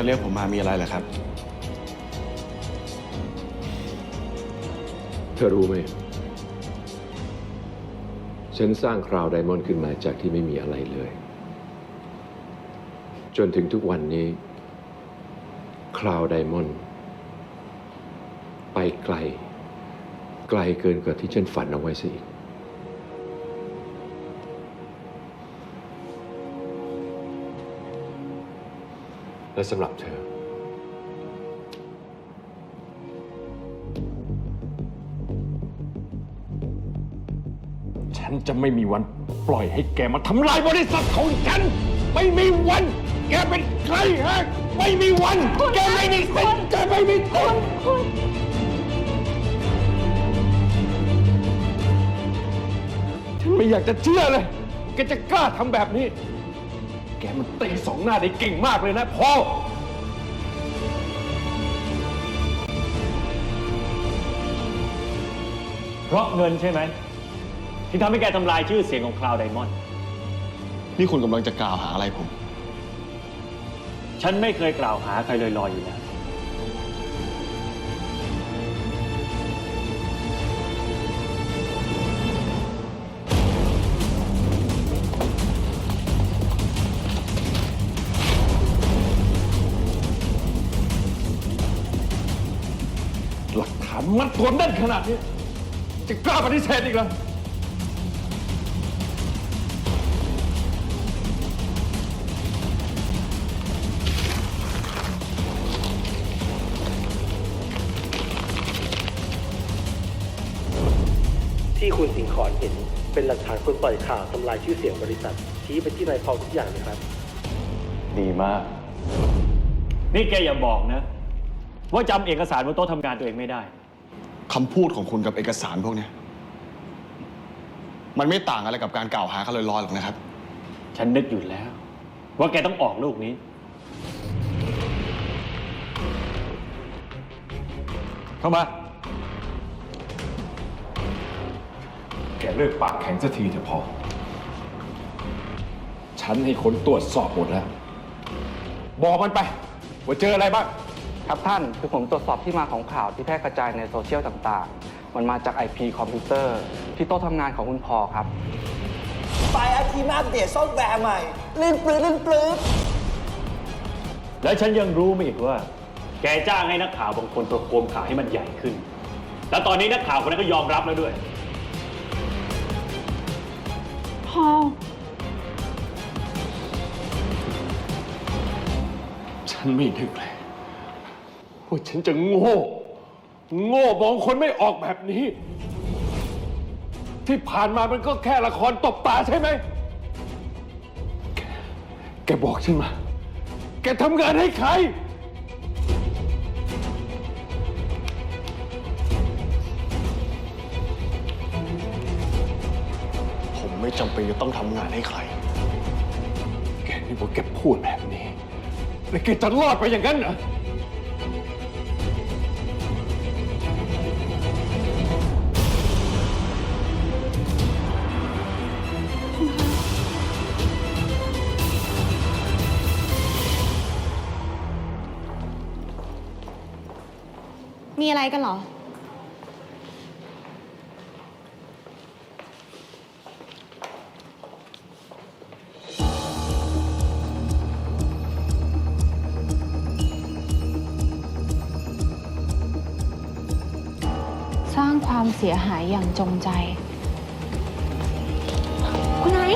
จะเรียกผมมามีอะไรเหรอครับ เธอรู้ไหม ฉันสร้างคราวไดมอนด์ขึ้นมาจากที่ไม่มีอะไรเลย จนถึงทุกวันนี้ คราวไดมอนด์ไปไกล ไกลเกินกว่าที่ฉันฝันเอาไว้ซะอีก และสำหรับเธอ ฉันจะไม่มีวันปล่อยให้แกมาทำลายบริษัทของฉัน ไม่มีวัน แกเป็นใครฮะไม่มีวัน แกไม่มีสิทธิ์แกไม่มีสิทธิ์ฉันไม่อยากจะเชื่อเลย แกจะกล้าทำแบบนี้ แกมันตีสองหน้าได้เก่งมากเลยนะพ่อ เพราะเงินใช่ไหม ที่ทำให้แกทำลายชื่อเสียงของคลาวไดมอนด์ นี่คุณกำลังจะกล่าวหาอะไรผม ฉันไม่เคยกล่าวหาใครลอยๆอยู่แล้ว มัดตัวแน่นขนาดนี้ จะกล้าปฏิเสธอีกเหรอที่คุณสิงขอนเห็นเป็นหลักฐานคนปล่อยข่าวทำลายชื่อเสียงบริษัท ชี้ไปที่นายพอลทุกอย่างนะครับ ดีมาก นี่แกอย่าบอกนะ ว่าจำเอกสารบนโต๊ะทำงานตัวเองไม่ได้ คำพูดของคุณกับเอกสารพวกเนี้ยมันไม่ต่างอะไรกับการกล่าวหากันลอยๆหรอกนะครับ ฉันนึกอยู่แล้ว ว่าแกต้องออกลูกนี้ เข้ามา แกเลิกปากแข็งสักทีเถอะพอ ฉันให้คนตรวจสอบหมดแล้ว บอกมันไป ว่าเจออะไรบ้าง ครับท่านคือผมตรวจสอบที่มาของข่าวที่แพร่กระจายในโซเชียลต่างๆ มันมาจาก IP คอมพิวเตอร์ที่โต๊ะทำงานของคุณพอครับไฟล์ไอทีมาอัปเดตซอฟต์แวร์ใหม่ ลื่นปลื้ดลื่นปลื้ดแล้วฉันยังรู้มาอีกว่า แกจ้างให้นักข่าวบางคนประโคมข่าวให้มันใหญ่ขึ้น แล้วตอนนี้นักข่าวคนนั้นก็ยอมรับแล้วด้วย พอลฉันไม่นึกเลย ว่าฉันจะโง่ โง่มองคนไม่ออกแบบนี้ ที่ผ่านมามันก็แค่ละครตบตาใช่ไหม แกแกบอกฉันมา แกทำงานให้ใคร ผมไม่จำเป็นจะต้องทำงานให้ใคร แกนี่ว่าแกพูดแบบนี้ แล้วแกจะรอดไปอย่างนั้นเหรอ มีอะไรกันเหรอ สร้างความเสียหายอย่างจงใจ คุณนาย